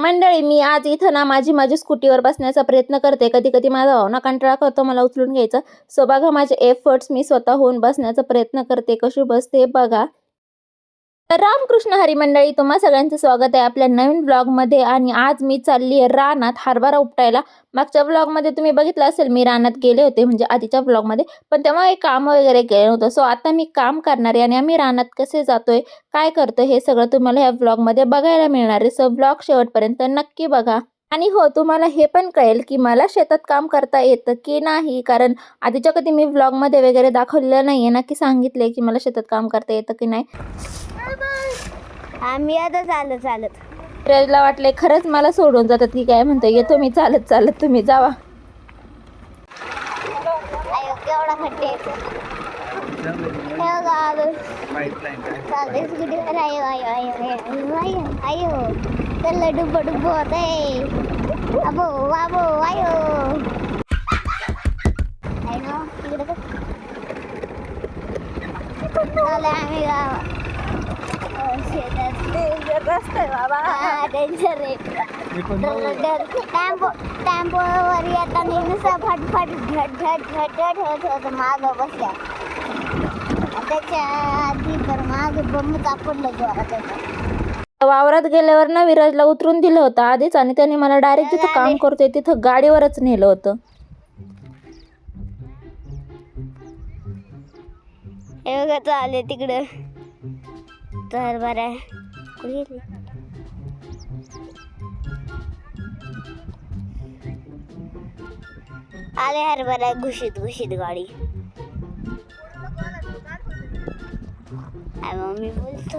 मंडळी मी आज इथं ना माझी माझी स्कूटीवर बसण्याचा प्रयत्न करते. कधी कधी माझा भावना कंटाळा करतो मला उचलून घ्यायचं. सो बघा माझे एफर्ट्स मी स्वतःहून बसण्याचा प्रयत्न करते. कशी बसते बघा. तर रामकृष्ण हरी मंडळी तुम्हा सगळ्यांचं स्वागत आहे आपल्या नवीन ब्लॉगमध्ये आणि आज मी चालली आहे रानात हरभरा उपटायला. मागच्या ब्लॉगमध्ये तुम्ही बघितलं असेल मी रानात गेले होते म्हणजे आधीच्या ब्लॉगमध्ये पण तेव्हा एक काम वगैरे केलं नव्हतं. सो आता मी काम करणार आहे आणि आम्ही रानात कसे जातोय काय करतो हे सगळं तुम्हाला ह्या ब्लॉगमध्ये बघायला मिळणार आहे. सो ब्लॉग शेवटपर्यंत नक्की बघा. आणि हो तुम्हाला हे पण कळेल की मला शेतात काम करता येतं की नाही? कारण आधीच्या कधी मी ब्लॉगमध्ये वगैरे दाखवलेलं नाही आहे ना की सांगितले की मला शेतात काम करता येतं की नाही. आम्ही आता चालत चालत. फिरायला वाटले खरंच मला सोडून जातात की काय म्हणतो येतो मी चालत चालत तुम्ही जावा. केवढा खड्डे हे बघा आलो चालते स्कूटीवर आयो आयो आयो आयो आयो आयो चल डुब्ब डुब्ब होत आहे अबो वाबो आयो आहे ना तिकडे बघ. चालले आम्ही गावात हो, शेतात हा, डेंजर आहे टॅम्पो टॅम्पोवर येताना नुसतं फटफट झट झट झट झट होत होतं मागं बसल्या त्याच्या आधी तर मागे बंब सापडलं जोरात त्याचं. वावरात गेल्यावर ना विराजला उतरून दिलं होतं आधीच आणि त्याने मला डायरेक्ट जिथं काम करतोय तिथं गाडीवरच नेलं होतं हे बघा चालले तिकडं तर बरं कुठे गेली? आले हर बरं घुशीत घुशीत गाडी আর মম্মি বলতো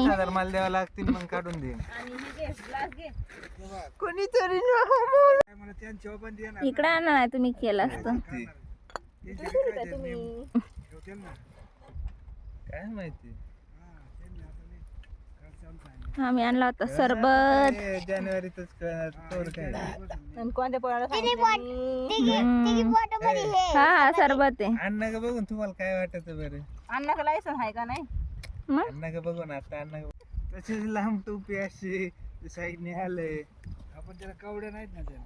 हजार मला द्यावं लागतील मग काढून मला दे ना इकडे आणा नाही तुम्ही केलं असतं. ते. काय माहिती? आम्ही आणला होता सरबत. ए, जानेवारीतच कळणार तोवर काय? पोटामध्ये हे. हा हा सरबत आहे. अण्णा का बघून तुम्हाला काय वाटत बरं? मग? अण्णा का बघून आता अण्णा तशीच लांब टोपी अशी साईडने आलंय आपण त्याला कवड्या नाहीत ना त्याला.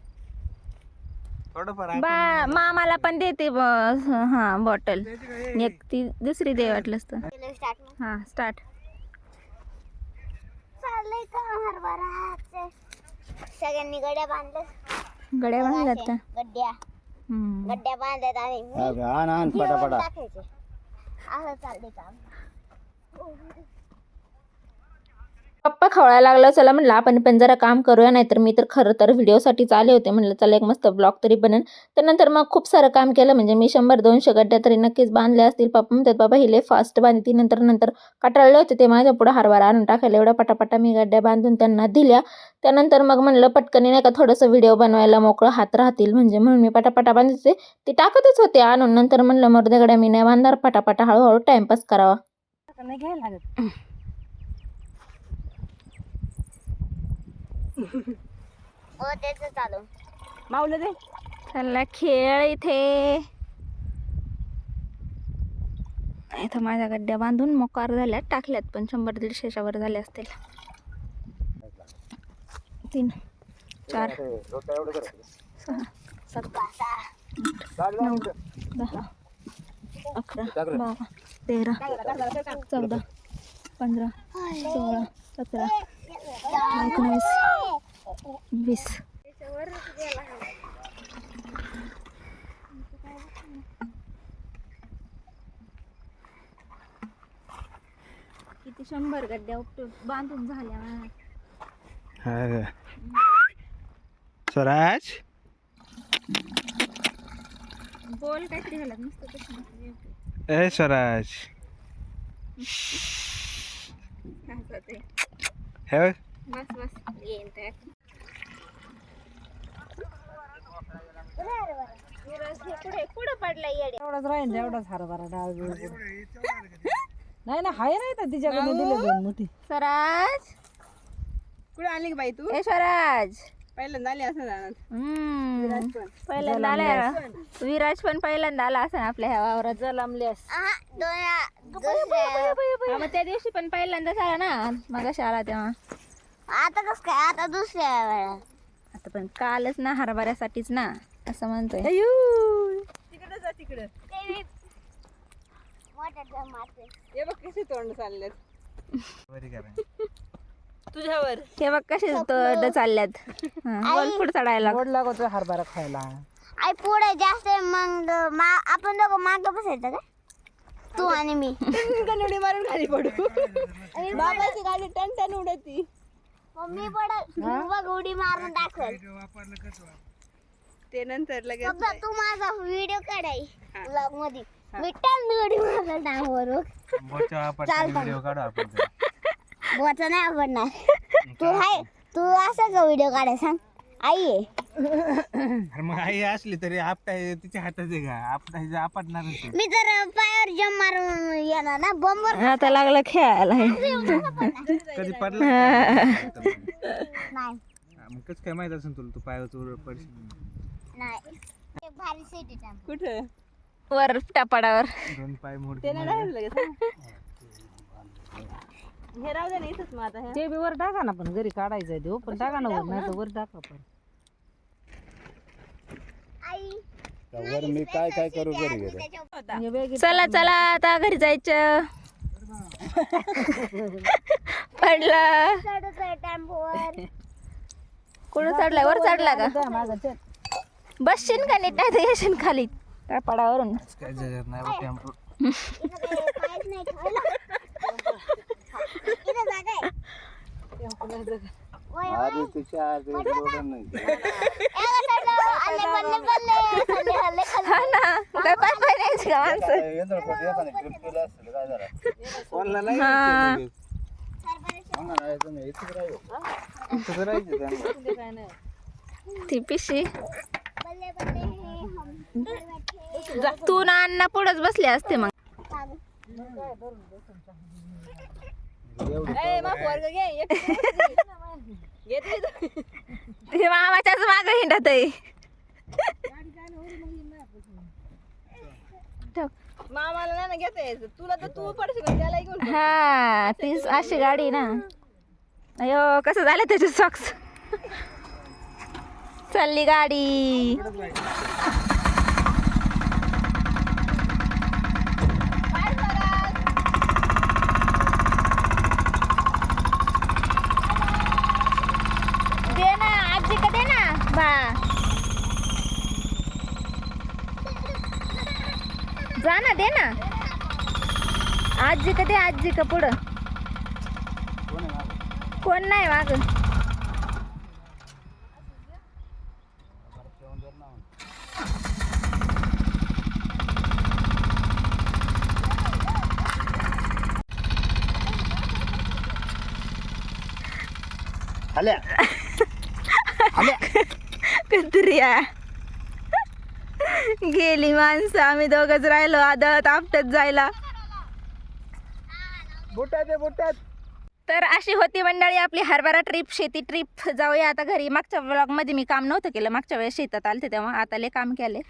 थोडंफार बा मामाला पण देते बस हा बॉटल त्याची काय एक ती दुसरी दे वाटलंच तर. स्टार्ट हा स्टार्ट चाललंय का हरभरा सगळ्यांनी गड्या बांधल्या गड्या बांधल्यात का? गड्ड्या हम्म. गड्ड्या बांधल्यात आणि टाकायचे. असं चाललंय काम. पप्पा खवळायला लागला. चला म्हणलं आपण पण जरा काम करूया नाहीतर मी तर खरं तर व्हिडिओसाठीच आले होते. म्हणलं चला एक मस्त ब्लॉग तरी बनेन. त्यानंतर मग खूप सारं काम केलं. म्हणजे मी शंभर दोनशे गड्ड्या तरी नक्कीच बांधल्या असतील. पप्पा म्हणतात बाबा हिले फास्ट बांधती नंतर नंतर कटाळले होते ते माझ्या पुढे हरभरा आणून टाकायला. एवढ्या पटापटा मी गड्ड्या बांधून त्यांना दिल्या. त्यानंतर मग म्हणलं पटकनी नाही का थोडंसं व्हिडिओ बनवायला मोकळं हात राहतील. म्हणजे म्हणून मी पटापटा बांधायचे ते टाकतच होते आणून. नंतर म्हणलं मर्दगड्या मी नाही बांधणार. पटापटा हळूहळू टाइमपास करावा. हो त्याचं चालू. चला खेळ इथे. इथं माझ्या गड्ड्या बांधून मोकार झाल्या टाकल्यात पण शंभर दीडशेच्या वर झाल्या असतील. तीन चार सहा सात नऊ दहा अकरा बारा तेरा चौदा पंधरा सोळा सतरा एकोणीस वीस. किती शंभर गड्ड्या उपटून बांधून झाल्या स्वराज? बोल काहीतरी नुसतं तसं नको. ए स्वराज. हे. बस बस. येईन त्या एवढाच राहील एवढाच हरभरा डाळ. नाही ना हाय नाही तर तिच्याकडे दिले दोन मोठी. स्वराज? कुठे आली बाई तू? स्वराज. पहिल्यांदा आली असं जाणार हम्म. पहिल्यांदा आला विराज पण पहिल्यांदा आला असं आपल्या ह्या वावरात जलमल्यास. मग त्या दिवशी पण पहिल्यांदाच आला ना? मग आला तेव्हा. आता कस काय? आता दुसऱ्या वेळा आता पण कालच ना हरभऱ्यासाठीच ना असं म्हणतोय. तिकडे जा तिकडे. हे बघ कसे तोंड चाललेत. करा. तुझ्यावर. हे बघ कसे तोड चालल्यात. पुढे चढायला गोड लागतो हरभरा खायला. आई पुढे जास्त आहे, मग मा- आपण दोघं माग बसायचं का? तू आणि मी. उडी मारून खाली पडू. बाबाची गाडी टन टन उडती. मग मी पडत बघ उडी मारून दाखव ते? नंतर लगेच तू माझा व्हिडिओ काढाय ब्लॉगमध्ये मी टन उडी डांगवर बोच्या वापरताना व्हिडिओ काढू आपण बोचा नाही आवडणार तू हाय तू असं का व्हिडिओ काढाय सांग. आई आहे अरे मग आई असली तरी आपटाय तिच्या हातात आहे का? आपटायचं आपटणारच आहे. मी जर पायावर जम मारून येणार ना बंबर आता लागला खेळायला. कधी पडला नाही. मग कसं काय माहीत असेल तुला तू पायावर चोर पडशील नाही. एक भारी सिटी कुठं? वर टापाडावर. दोन पाय ते राहिलं लगेच हे राहू दे ना इथंच मग आता ते बी वर टाका ना पण घरी काढायचं आहे देऊ पण टाका ना वर नाही तर वर टाका पण. आई वर मी काय काय करू घरी हे बॅग चला चला आता घरी जायचं. पडलं. चढत आहे टेम्पोवर. कुठं चढलाय? वर चढला का? माझं बसशील का नीट? नाही तर येशील खाली. काय जगत नाही बा टेम्पो इथं काही काहीच नाही ठेवलं इथं जागा आहे वय, वय. आधी तिच्या आधी रोडन नाही. एका साईडला आले बल्ले बल्ले खाल्ले खाल्ले खाल्ले. हा ना. काय पाय पाय न्यायची का माणसं? यंत्रपट येताना ट्रिप केलं असेल काय झालं? कोणाला नाही हा. यायचं लगेच. म्हणून राहायचं नाही इथंच राहायचं. इथंच राहायचं त्यांना. ती पिशी. ना अण्णा पुढंच बसले असते मग. ए मग पोरग घे एक ते. मामाच्याच माग हिंडत आहे मामाला नाही ना घेता यायचं. तुला तर तू पडशील त्याला घेऊन हा तीच अशी गाडी ना. अयो कसं झालं त्याचे सॉक्स चालली गाडी दे ना आजी का दे ना बा जा ना दे ना आजी का दे आजी का पुढं? कोण नाही माग. आल्या. कत्रिया. गेली माणसं आम्ही दोघच राहिलो आदत आपटत जायला. बुटात आहे, बुटात. तर अशी होती मंडळी आपली हरभरा ट्रिप शेती ट्रिप जाऊया आता घरी. मागच्या ब्लॉगमध्ये मी काम नव्हतं केलं. मागच्या वेळेस शेतात आलते तेव्हा. आता लय काम केले.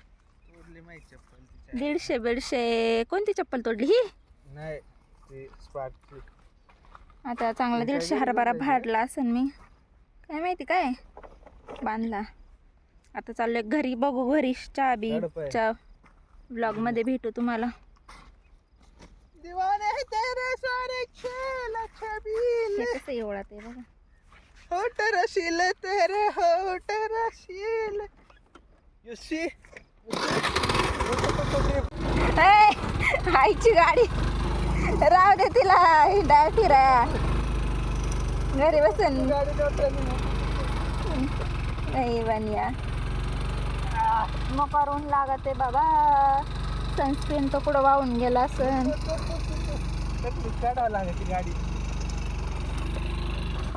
दीडशे दीडशे. कोणती चप्पल तोडली? ही? नाही आता चांगला दीडशे हरभरा भाडला असेल मी. काय माहिती काय? बांधला. आता चाललोय घरी. बघू घरी. चहा बीच्या ब्लॉगमध्ये भेटू तुम्हाला. सारे खेल छबीले हे कसं एवढा ते बघा होट रशील तेरे होट रशील यू. आईची गाडी राव दे तिला हिंडा फिरा घरी बसून नाही बनिया मग करून लागत आहे बाबा. सनस्क्रीन तर कुठं वाहून गेला असन काढावं गाडी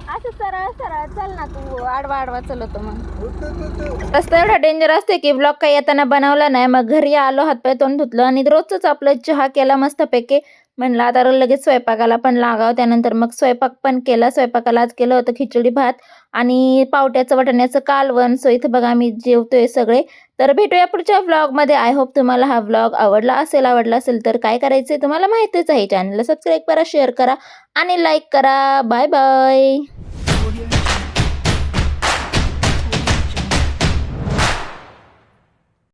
असं सरळ सरळ चल ना तू आडवा आडवा चलवतो मग. असं रस्ता एवढा डेंजर असते की ब्लॉक काही येताना बनवला नाही. मग घरी आलो हातपाय तोंड धुतलं आणि रोजच आपलं चहा केला मस्तपैकी. म्हणलं आता लगेच स्वयंपाकाला पण लागावं. त्यानंतर मग स्वयंपाक पण केला. स्वयंपाकाला आज केलं होतं खिचडी भात आणि पावट्याचं वटण्याचं कालवण. सो इथं बघा मी जेवतोय सगळे. तर भेटूया पुढच्या व्लॉगमध्ये आय होप तुम्हाला हा व्लॉग आवडला असेल. आवडला असेल तर काय करायचं तुम्हाला माहितीच आहे. चॅनलला सबस्क्राईब करा शेअर करा आणि लाईक करा. Bye bye